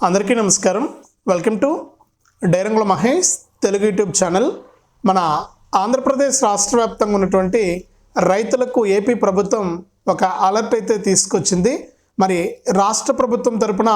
అందరికీ నమస్కారం. Welcome to డైరంగుల Mahesh Telugu YouTube channel. మన ఆంధ్రప్రదేశ్ రాష్ట్ర వ్యాప్తంగా ఉన్నటువంటి రైతులకు ఏపీ ప్రభుత్వం ఒక అలర్ట్ అయితే తీసుకొచ్చింది. మరి రాష్ట్ర ప్రభుత్వం తరపున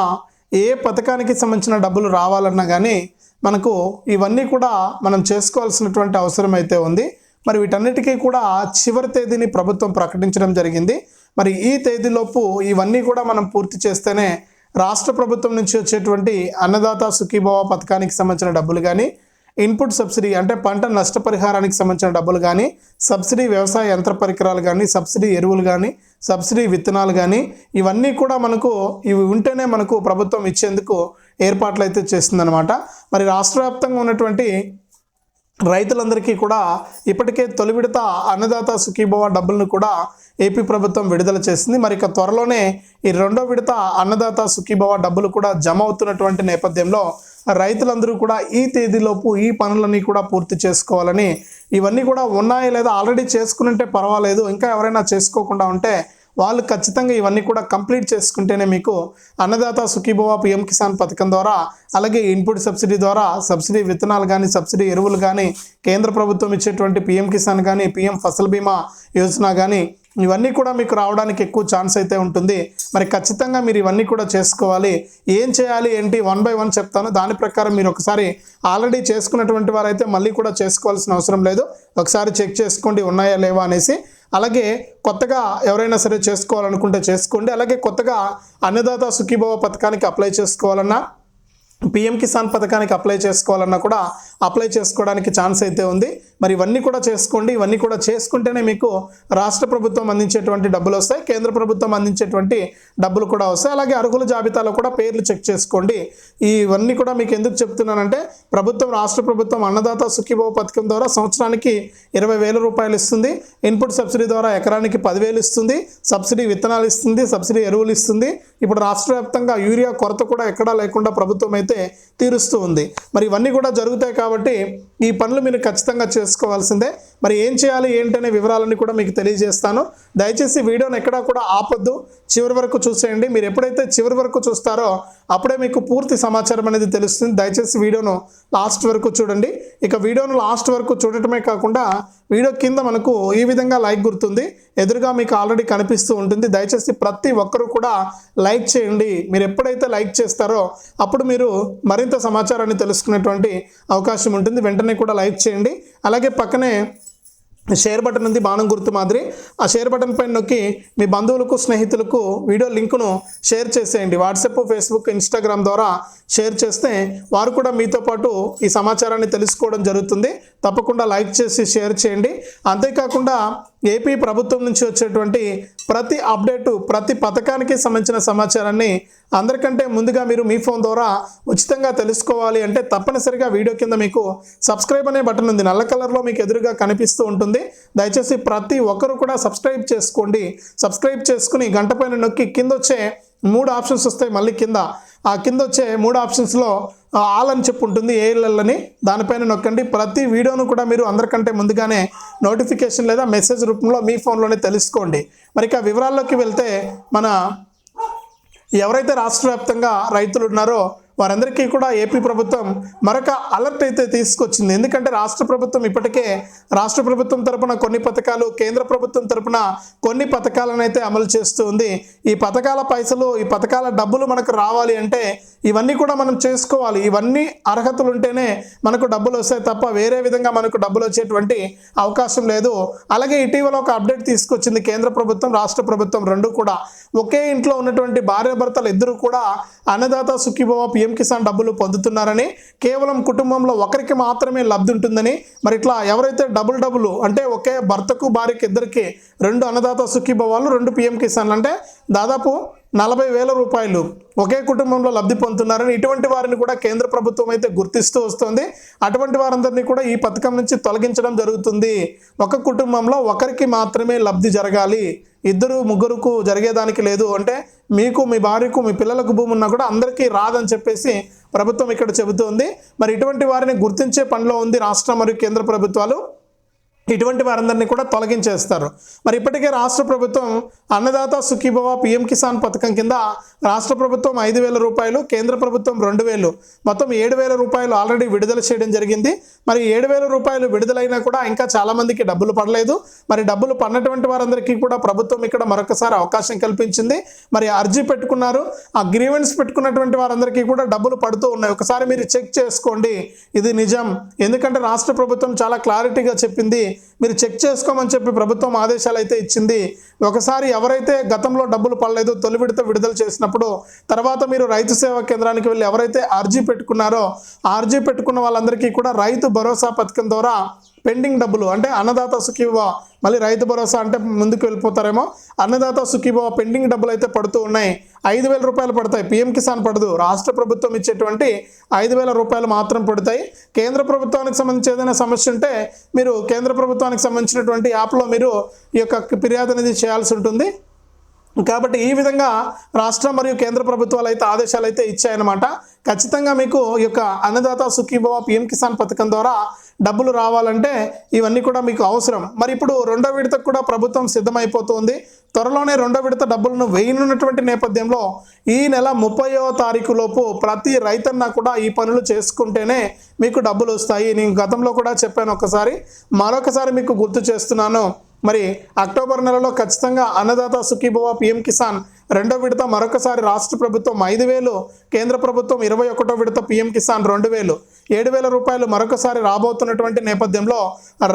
ఏ పథకానికి సంబంధించిన డబ్బులు రావాలన్నా కానీ మనకు ఇవన్నీ కూడా మనం చేసుకోవాల్సినటువంటి అవసరం అయితే ఉంది. మరి వీటన్నిటికీ కూడా చివరి తేదీని ప్రభుత్వం ప్రకటించడం జరిగింది. మరి ఈ తేదీలోపు ఇవన్నీ కూడా మనం పూర్తి చేస్తేనే రాష్ట్ర ప్రభుత్వం నుంచి వచ్చేటువంటి అన్నదాత సుఖీభవ పథకానికి సంబంధించిన డబ్బులు కానీ ఇన్పుట్ సబ్సిడీ అంటే పంట నష్టపరిహారానికి సంబంధించిన డబ్బులు కానీ సబ్సిడీ వ్యవసాయ యంత్ర పరికరాలు కానీ సబ్సిడీ ఎరువులు కానీ సబ్సిడీ విత్తనాలు కానీ ఇవన్నీ కూడా మనకు ఇవి ఉంటేనే మనకు ప్రభుత్వం ఇచ్చేందుకు ఏర్పాట్లు అయితే చేస్తుందన్నమాట. మరి రాష్ట్ర వ్యాప్తంగా ఉన్నటువంటి రైతులందరికీ కూడా ఇప్పటికే తొలి విడత అన్నదాత సుఖీభవ డబ్బులను కూడా ఏపీ ప్రభుత్వం విడుదల చేసింది. మరి ఇక త్వరలోనే ఈ రెండో విడత అన్నదాత సుఖీభవ డబ్బులు కూడా జమ అవుతున్నటువంటి నేపథ్యంలో రైతులందరూ కూడా ఈ తేదీలోపు ఈ పనులన్నీ కూడా పూర్తి చేసుకోవాలని ఇవన్నీ కూడా ఉన్నాయి లేదా ఆల్రెడీ చేసుకుంటే పర్వాలేదు. ఇంకా ఎవరైనా చేసుకోకుండా ఉంటే వాళ్ళు ఖచ్చితంగా ఇవన్నీ కూడా కంప్లీట్ చేసుకుంటేనే మీకు అన్నదాత సుఖీభవ పిఎం కిసాన్ పథకం ద్వారా అలాగే ఇన్పుట్ సబ్సిడీ ద్వారా సబ్సిడీ విత్తనాలు కానీ సబ్సిడీ ఎరువులు కానీ కేంద్ర ప్రభుత్వం ఇచ్చేటువంటి పిఎం కిసాన్ కానీ పిఎం ఫసల్ బీమా యోజన కానీ ఇవన్నీ కూడా మీకు రావడానికి ఎక్కువ ఛాన్స్ అయితే ఉంటుంది. మరి ఖచ్చితంగా మీరు ఇవన్నీ కూడా చేసుకోవాలి. ఏం చేయాలి ఏంటి వన్ బై వన్ చెప్తాను. దాని ప్రకారం మీరు ఒకసారి ఆల్రెడీ చేసుకున్నటువంటి వారైతే మళ్ళీ కూడా చేసుకోవాల్సిన అవసరం లేదు. ఒకసారి చెక్ చేసుకోండి ఉన్నాయా లేవా అనేసి. అలాగే కొత్తగా ఎవరైనా సరే చేసుకోవాలనుకుంటే చేసుకోండి. అలాగే కొత్తగా అన్నదాత సుఖీభవ పథకానికి అప్లై చేసుకోవాలన్నా పిఎం కిసాన్ పథకానికి అప్లై చేసుకోవాలన్నా కూడా అప్లై చేసుకోవడానికి ఛాన్స్ అయితే ఉంది. మరి ఇవన్నీ కూడా చేసుకోండి ఇవన్నీ కూడా చేసుకుంటేనే మీకు రాష్ట్ర ప్రభుత్వం అందించేటువంటి డబ్బులు వస్తాయి కేంద్ర ప్రభుత్వం అందించేటువంటి డబ్బులు కూడా వస్తాయి. అలాగే అర్హుల జాబితాలో కూడా పేర్లు చెక్ చేసుకోండి. ఇవన్నీ కూడా మీకు ఎందుకు చెప్తున్నానంటే ప్రభుత్వం రాష్ట్ర ప్రభుత్వం అన్నదాత సుఖీభవ పథకం ద్వారా సంవత్సరానికి ఇరవై వేల రూపాయలు ఇస్తుంది. ఇన్పుట్ సబ్సిడీ ద్వారా ఎకరానికి పదివేలు ఇస్తుంది. సబ్సిడీ విత్తనాలు ఇస్తుంది సబ్సిడీ ఎరువులు ఇస్తుంది. ఇప్పుడు రాష్ట్ర వ్యాప్తంగా యూరియా కొరత కూడా ఎక్కడా లేకుండా ప్రభుత్వం అయితే తీరుస్తూ ఉంది. మరి ఇవన్నీ కూడా జరుగుతాయి కాబట్టి ఈ పనులు మీరు ఖచ్చితంగా తెలుసుకోవాల్సిందే. మరి ఏం చేయాలి ఏంటనే వివరాలన్నీ కూడా మీకు తెలియజేస్తాను. దయచేసి వీడియోని ఎక్కడా కూడా ఆపొద్దు. చివరి వరకు చూసేయండి. మీరు ఎప్పుడైతే చివరి వరకు చూస్తారో అప్పుడే మీకు పూర్తి సమాచారం అనేది తెలుస్తుంది. దయచేసి వీడియోను లాస్ట్ వరకు చూడండి. ఇక వీడియోను లాస్ట్ వరకు చూడటమే కాకుండా వీడియో కింద మనకు ఈ విధంగా లైక్ గుర్తుంది. ఎదురుగా మీకు ఆల్రెడీ కనిపిస్తూ ఉంటుంది. దయచేసి ప్రతి ఒక్కరూ కూడా లైక్ చేయండి. మీరు ఎప్పుడైతే లైక్ చేస్తారో అప్పుడు మీరు మరింత సమాచారాన్ని తెలుసుకునేటువంటి అవకాశం ఉంటుంది. వెంటనే కూడా లైక్ చేయండి. అలాగే పక్కనే షేర్ బటన్ ఉంది బాణం గుర్తు మాదిరి. ఆ షేర్ బటన్ పైన నొక్కి మీ బంధువులకు స్నేహితులకు వీడియో లింకును షేర్ చేసేయండి. వాట్సాప్ ఫేస్బుక్ ఇన్స్టాగ్రామ్ ద్వారా షేర్ చేస్తే వారు కూడా మీతో పాటు ఈ సమాచారాన్ని తెలుసుకోవడం జరుగుతుంది. తప్పకుండా లైక్ చేసి షేర్ చేయండి. అంతేకాకుండా ఏపీ ప్రభుత్వం నుంచి వచ్చేటువంటి ప్రతి అప్డేటు ప్రతి పథకానికి సంబంధించిన సమాచారాన్ని అందరికంటే ముందుగా మీరు మీ ఫోన్ ద్వారా ఉచితంగా తెలుసుకోవాలి అంటే తప్పనిసరిగా వీడియో కింద మీకు సబ్స్క్రైబ్ అనే బటన్ ఉంది. నల్ల కలర్లో మీకు ఎదురుగా కనిపిస్తూ ఉంటుంది. దయచేసి ప్రతి ఒక్కరు కూడా సబ్స్క్రైబ్ చేసుకోండి. సబ్స్క్రైబ్ చేసుకుని గంట పైన నొక్కి కింద వచ్చే మూడు ఆప్షన్స్ వస్తాయి మళ్ళీ కింద. ఆ కింద వచ్చే మూడు ఆప్షన్స్లో ఆల్ అని చెప్పు ఉంటుంది ఏఎల్ఎల్ అని. దానిపైన నొక్కండి. ప్రతి వీడియోను కూడా మీరు అందరికంటే ముందుగానే నోటిఫికేషన్ లేదా మెసేజ్ రూపంలో మీ ఫోన్లోనే తెలుసుకోండి. మరి ఇక వివరాల్లోకి వెళ్తే మన ఎవరైతే రాష్ట్ర వ్యాప్తంగా రైతులు ఉన్నారో వారందరికీ కూడా ఏపీ ప్రభుత్వం మరొక అలర్ట్ అయితే తీసుకొచ్చింది. ఎందుకంటే రాష్ట్ర ప్రభుత్వం ఇప్పటికే రాష్ట్ర ప్రభుత్వం తరపున కొన్ని పథకాలు కేంద్ర ప్రభుత్వం తరపున కొన్ని పథకాలను అయితే అమలు చేస్తూ ఉంది. ఈ పథకాల పైసలు ఈ పథకాల డబ్బులు మనకు రావాలి అంటే ఇవన్నీ కూడా మనం చేసుకోవాలి. ఇవన్నీ అర్హతలు ఉంటేనే మనకు డబ్బులు వస్తాయి తప్ప వేరే విధంగా మనకు డబ్బులు వచ్చేటువంటి అవకాశం లేదు. అలాగే ఇటీవల ఒక అప్డేట్ తీసుకొచ్చింది కేంద్ర ప్రభుత్వం రాష్ట్ర ప్రభుత్వం రెండు కూడా. ఒకే ఇంట్లో ఉన్నటువంటి భార్యాభర్తలు ఇద్దరు కూడా అన్నదాత సుఖీభవ పిఎం కిసాన్ డబ్బులు పొందుతున్నారని కేవలం కుటుంబంలో ఒకరికి మాత్రమే లబ్ధి ఉంటుందని మరి ఇట్లా ఎవరైతే డబుల్ డబుల్ అంటే ఒకే భర్తకు భార్యకి ఇద్దరికి రెండు అన్నదాత సుఖీభవాలు రెండు పిఎం కిసాన్లు అంటే దాదాపు నలభై వేల రూపాయలు ఒకే కుటుంబంలో లబ్ధి పొందుతున్నారని ఇటువంటి వారిని కూడా కేంద్ర ప్రభుత్వం అయితే గుర్తిస్తూ వస్తుంది. అటువంటి వారందరినీ కూడా ఈ పథకం నుంచి తొలగించడం జరుగుతుంది. ఒక కుటుంబంలో ఒకరికి మాత్రమే లబ్ధి జరగాలి. ఇద్దరు ముగ్గురుకు జరిగేదానికి లేదు అంటే మీకు మీ భార్యకు మీ పిల్లలకు భూమి ఉన్నా కూడా అందరికీ రాదని చెప్పేసి ప్రభుత్వం ఇక్కడ చెబుతోంది. మరి ఇటువంటి వారిని గుర్తించే పనిలో ఉంది రాష్ట్ర మరియు కేంద్ర ప్రభుత్వాలు. ఇటువంటి వారందరినీ కూడా తొలగించేస్తారు. మరి ఇప్పటికే రాష్ట్ర ప్రభుత్వం అన్నదాత సుఖీభవ పిఎం కిసాన్ పథకం కింద రాష్ట్ర ప్రభుత్వం ఐదు వేల రూపాయలు కేంద్ర ప్రభుత్వం రెండు వేలు మొత్తం ఏడు వేల రూపాయలు ఆల్రెడీ విడుదల చేయడం జరిగింది. మరి ఏడు వేల రూపాయలు విడుదలైనా కూడా ఇంకా చాలామందికి డబ్బులు పడలేదు. మరి డబ్బులు పడినటువంటి వారందరికీ కూడా ప్రభుత్వం ఇక్కడ మరొకసారి అవకాశం కల్పించింది. మరి అర్జీ పెట్టుకున్నారు. ఆ గ్రీవెన్స్ పెట్టుకున్నటువంటి వారందరికీ కూడా డబ్బులు పడుతూ ఉన్నాయి. ఒకసారి మీరు చెక్ చేసుకోండి. ఇది నిజం. ఎందుకంటే రాష్ట్ర ప్రభుత్వం చాలా క్లారిటీగా చెప్పింది. మీరు చెక్ చేసుకోమని చెప్పి ప్రభుత్వం ఆదేశాలు అయితే ఇచ్చింది. ఒకసారి ఎవరైతే గతంలో డబ్బులు పడలేదో తొలి విడత విడుదల చేసినప్పుడు తర్వాత మీరు రైతు సేవా కేంద్రానికి వెళ్ళి ఎవరైతే ఆర్జీ పెట్టుకున్నారో ఆర్జీ పెట్టుకున్న వాళ్ళందరికీ కూడా రైతు భరోసా పథకం ద్వారా పెండింగ్ డబ్బులు అంటే అన్నదాత సుఖీభవ మళ్ళీ రైతు భరోసా అంటే ముందుకు వెళ్ళిపోతారేమో అన్నదాత సుఖీభవ పెండింగ్ డబ్బులు అయితే పడుతూ ఉన్నాయి. ఐదు వేల రూపాయలు పడతాయి. పిఎం కిసాన్ పడదు. రాష్ట్ర ప్రభుత్వం ఇచ్చేటువంటి ఐదు వేల రూపాయలు మాత్రం పడతాయి. కేంద్ర ప్రభుత్వానికి సంబంధించి ఏదైనా సమస్య ఉంటే మీరు కేంద్ర ప్రభుత్వానికి సంబంధించినటువంటి యాప్లో మీరు ఈ యొక్క ఫిర్యాదు అనేది చేయాల్సి ఉంటుంది. కాబట్టి ఈ విధంగా రాష్ట్ర మరియు కేంద్ర ప్రభుత్వాలు అయితే ఆదేశాలు అయితే ఇచ్చాయన్నమాట. ఖచ్చితంగా మీకు ఈ యొక్క అన్నదాత సుఖీభవ పిఎం కిసాన్ పథకం ద్వారా డబ్బులు రావాలంటే ఇవన్నీ కూడా మీకు అవసరం. మరి ఇప్పుడు రెండో విడతకు కూడా ప్రభుత్వం సిద్ధమైపోతుంది. త్వరలోనే రెండో విడత డబ్బులను వేయనున్నటువంటి నేపథ్యంలో ఈ నెల ముప్పైవ తారీఖు లోపు ప్రతి రైతన్న కూడా ఈ పనులు చేసుకుంటేనే మీకు డబ్బులు వస్తాయి. నేను గతంలో కూడా చెప్పాను ఒకసారి. మరొకసారి మీకు గుర్తు చేస్తున్నాను. మరి అక్టోబర్ నెలలో ఖచ్చితంగా అన్నదాత సుఖీభవ పిఎం కిసాన్ రెండో విడత మరొకసారి రాష్ట్ర ప్రభుత్వం ఐదు వేలు కేంద్ర ప్రభుత్వం ఇరవై ఒకటో విడత పిఎం కిసాన్ రెండు వేలు. ఏడు వేల రూపాయలు మరొకసారి రాబోతున్నటువంటి నేపథ్యంలో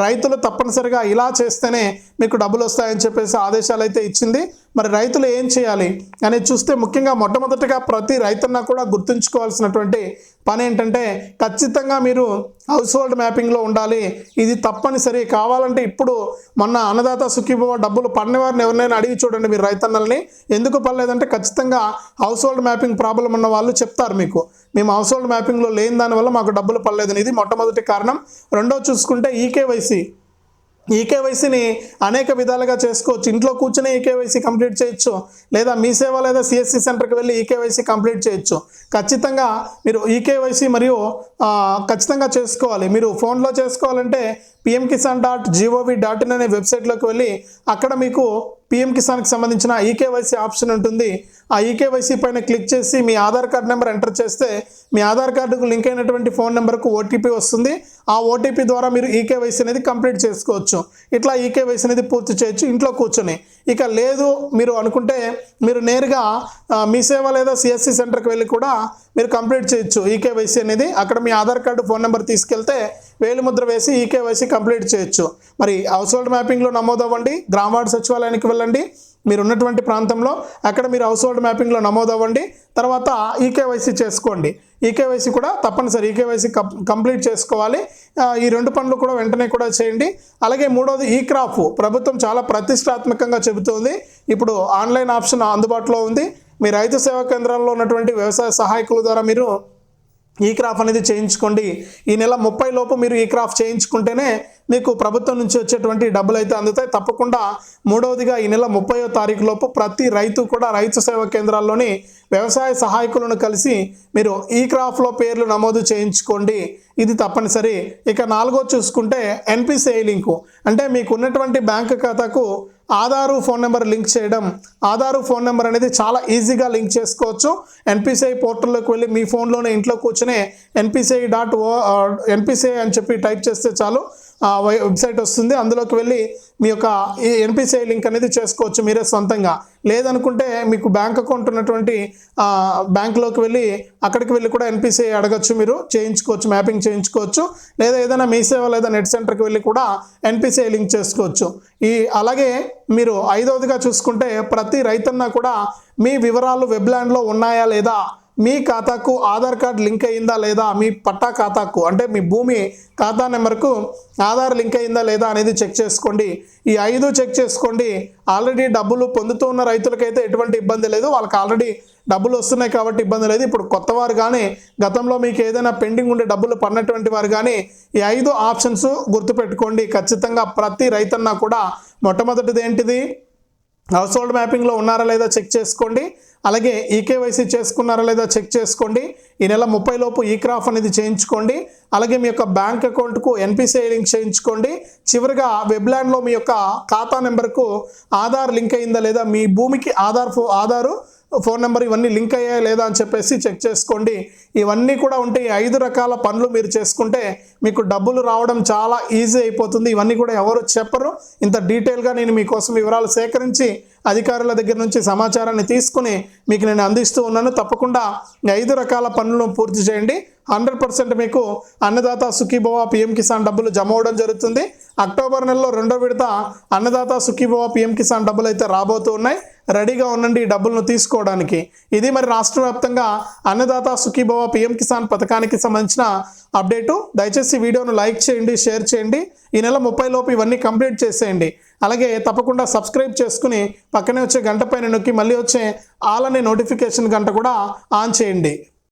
రైతులు తప్పనిసరిగా ఇలా చేస్తేనే మీకు డబ్బులు వస్తాయని చెప్పేసి ఆదేశాలు అయితే ఇచ్చింది. మరి రైతులు ఏం చేయాలి అనేది చూస్తే ముఖ్యంగా మొట్టమొదటిగా ప్రతి రైతన్న కూడా గుర్తుంచుకోవాల్సినటువంటి పని ఏంటంటే ఖచ్చితంగా మీరు హౌస్ హోల్డ్ మ్యాపింగ్లో ఉండాలి. ఇది తప్పనిసరి కావాలంటే ఇప్పుడు మొన్న అన్నదాత సుఖీభవ డబ్బులు పడిన వారిని ఎవరినైనా అడిగి చూడండి మీరు రైతన్నల్ని. ఎందుకు పడలేదంటే ఖచ్చితంగా హౌస్ హోల్డ్ మ్యాపింగ్ ప్రాబ్లం ఉన్న వాళ్ళు చెప్తారు మీకు. మేము హౌస్ హోల్డ్ మ్యాపింగ్లో లేని దానివల్ల మాకు డబ్బులు పడలేదని. ఇది మొట్టమొదటి కారణం. రెండో చూసుకుంటే ఈకేవైసీ ఈకేవైసీని అనేక విధాలుగా చేసుకోవచ్చు. ఇంట్లో కూర్చునే ఈకేవైసీ కంప్లీట్ చేయొచ్చు. లేదా మీ సేవ లేదా సిఎస్సి సెంటర్కి వెళ్ళి ఈకేవైసీ కంప్లీట్ చేయొచ్చు. ఖచ్చితంగా మీరు ఈకేవైసీ మరియు ఖచ్చితంగా చేసుకోవాలి. మీరు ఫోన్లో చేసుకోవాలంటే PM Kisan dot G O V dot in అనే వెబ్సైట్లోకి వెళ్ళి అక్కడ మీకు పిఎం కిసాన్కి సంబంధించిన ఈకేవైసీ ఆప్షన్ ఉంటుంది. ఆ ఈకేవైసీ పైన క్లిక్ చేసి మీ ఆధార్ కార్డ్ నెంబర్ ఎంటర్ చేస్తే మీ ఆధార్ కార్డుకు లింక్ అయినటువంటి ఫోన్ నెంబర్కు ఓటీపీ వస్తుంది. ఆ ఓటీపీ ద్వారా మీరు ఈకేవైసీ అనేది కంప్లీట్ చేసుకోవచ్చు. ఇట్లా ఈకేవైసీ అనేది పూర్తి చేయొచ్చు. ఇంట్లో కూర్చొని. ఇక లేదు మీరు అనుకుంటే మీరు నేరుగా మీ సేవ లేదా సిఎస్సి సెంటర్కి వెళ్ళి కూడా మీరు కంప్లీట్ చేయొచ్చు ఈకేవైసీ అనేది. అక్కడ మీ ఆధార్ కార్డు ఫోన్ నెంబర్ తీసుకెళ్తే వేలిముద్ర వేసి ఈకేవైసీ కంప్లీట్ చేయొచ్చు. మరి హౌస్ హోల్డ్ మ్యాపింగ్లో నమోదవ్వండి. గ్రామ సచివాలయానికి వెళ్ళండి. మీరు ఉన్నటువంటి ప్రాంతంలో అక్కడ మీరు హౌస్ హోల్డ్ మ్యాపింగ్లో నమోదవ్వండి. తర్వాత ఈకేవైసీ చేసుకోండి. ఈకేవైసీ కూడా తప్పనిసరి. ఈకేవైసీ కంప్లీట్ చేసుకోవాలి. ఈ రెండు పనులు కూడా వెంటనే కూడా చేయండి. అలాగే మూడోది ఈ క్రాప్ ప్రభుత్వం చాలా ప్రతిష్టాత్మకంగా చెబుతోంది. ఇప్పుడు ఆన్లైన్ ఆప్షన్ అందుబాటులో ఉంది. మీ రైతు సేవా కేంద్రాల్లో ఉన్నటువంటి వ్యవసాయ సహాయకుల ద్వారా మీరు ఈ క్రాఫ్ అనేది చేయించుకోండి. ఈ నెల ముప్పై లోపు మీరు ఈ క్రాఫ్ చేయించుకుంటేనే మీకు ప్రభుత్వం నుంచి వచ్చేటువంటి డబ్బులు అయితే అందుతాయి. తప్పకుండా మూడవదిగా ఈ నెల ముప్పయో తారీఖు లోపు ప్రతి రైతు కూడా రైతు సేవా కేంద్రాల్లోని వ్యవసాయ సహాయకులను కలిసి మీరు ఈ క్రాఫ్లో పేర్లు నమోదు చేయించుకోండి. ఇది తప్పనిసరి. ఇక నాలుగో చూసుకుంటే ఎన్పిసిఐ లింకు. అంటే మీకు ఉన్నటువంటి బ్యాంక్ ఖాతాకు ఆధారు ఫోన్ నెంబర్ లింక్ చేయడం ఆధారు ఫోన్ నెంబర్ అనేది చాలా ఈజీగా లింక్ చేసుకోవచ్చు. ఎన్పిసిఐ పోర్టల్లోకి వెళ్ళి మీ ఫోన్లోనే ఇంట్లో కూర్చునే ఎన్పిసిఐ డాట్ ఓ ఎన్పిసిఐ అని చెప్పి టైప్ చేస్తే చాలు. వెబ్సైట్ వస్తుంది. అందులోకి వెళ్ళి మీ యొక్క ఈ ఎన్పిసిఐ లింక్ అనేది చేసుకోవచ్చు మీరే సొంతంగా. లేదనుకుంటే మీకు బ్యాంక్ అకౌంట్ ఉన్నటువంటి బ్యాంక్లోకి వెళ్ళి అక్కడికి వెళ్ళి కూడా ఎన్పిసిఐ అడగచ్చు మీరు. చేయించుకోవచ్చు మ్యాపింగ్ చేయించుకోవచ్చు. లేదా ఏదైనా మీ సేవ లేదా నెట్ సెంటర్కి వెళ్ళి కూడా ఎన్పిసిఐ లింక్ చేసుకోవచ్చు. ఈ అలాగే మీరు ఐదవదిగా చూసుకుంటే ప్రతి రైతన్న కూడా మీ వివరాలు వెబ్లాండ్లో ఉన్నాయా లేదా మీ ఖాతాకు ఆధార్ కార్డ్ లింక్ అయ్యిందా లేదా మీ పట్టా ఖాతాకు అంటే మీ భూమి ఖాతా నెంబర్కు ఆధార్ లింక్ అయ్యిందా లేదా అనేది చెక్ చేసుకోండి. ఈ ఐదు చెక్ చేసుకోండి. ఆల్రెడీ డబ్బులు పొందుతూ ఉన్న రైతులకైతే ఎటువంటి ఇబ్బంది లేదు. వాళ్ళకి ఆల్రెడీ డబ్బులు వస్తున్నాయి కాబట్టి ఇబ్బంది లేదు. ఇప్పుడు కొత్త వారు కానీ గతంలో మీకు ఏదైనా పెండింగ్ ఉండే డబ్బులు పడినటువంటి వారు కానీ ఈ ఐదు ఆప్షన్స్ గుర్తుపెట్టుకోండి. ఖచ్చితంగా ప్రతి రైతన్నా కూడా మొట్టమొదటిది ఏంటిది? హౌస్ హోల్డ్ మ్యాపింగ్లో ఉన్నారా లేదా చెక్ చేసుకోండి. అలాగే ఈకేవైసీ చేసుకున్నారా లేదా చెక్ చేసుకోండి. ఈ నెల ముప్పై లోపు ఈ క్రాఫ్ అనేది చేయించుకోండి. అలాగే మీ యొక్క బ్యాంక్ అకౌంట్కు ఎన్పిసిఐ లింక్ చేయించుకోండి. చివరిగా వెబ్లాండ్లో మీ యొక్క ఖాతా నెంబర్కు ఆధార్ లింక్ అయిందా లేదా మీ భూమికి ఆధార్ ఫో ఆధారు ఫోన్ నెంబర్ ఇవన్నీ లింక్ అయ్యాయా లేదా అని చెప్పేసి చెక్ చేసుకోండి. ఇవన్నీ కూడా ఉంటే ఈ ఐదు రకాల పనులు మీరు చేసుకుంటే మీకు డబ్బులు రావడం చాలా ఈజీ అయిపోతుంది. ఇవన్నీ కూడా ఎవరు చెప్పరు. ఇంత డీటెయిల్గా నేను మీకోసం వివరాలు సేకరించి అధికారుల దగ్గర నుంచి సమాచారాన్ని తీసుకుని మీకు నేను అందిస్తూ ఉన్నాను. తప్పకుండా ఐదు రకాల పనులను పూర్తి చేయండి. హండ్రెడ్ పర్సెంట్ మీకు అన్నదాత సుఖీభవ పిఎం కిసాన్ డబ్బులు జమ అవడం జరుగుతుంది. అక్టోబర్ నెలలో రెండో విడత అన్నదాత సుఖీభవ పిఎం కిసాన్ డబ్బులు అయితే రాబోతూ ఉన్నాయి. రెడీగా ఉండండి ఈ డబ్బులను తీసుకోవడానికి. ఇది మరి రాష్ట్ర వ్యాప్తంగా అన్నదాత సుఖీభవ పిఎం కిసాన్ పథకానికి సంబంధించిన అప్డేటు. దయచేసి వీడియోను లైక్ చేయండి షేర్ చేయండి. ఈ నెల ముప్పై లోపు ఇవన్నీ కంప్లీట్ చేసేయండి. అలాగే తప్పకుండా సబ్స్క్రైబ్ చేసుకుని పక్కనే వచ్చే గంట పైన నొక్కి మళ్ళీ వచ్చే ఆల్ అనే నోటిఫికేషన్ గంట కూడా ఆన్ చేయండి.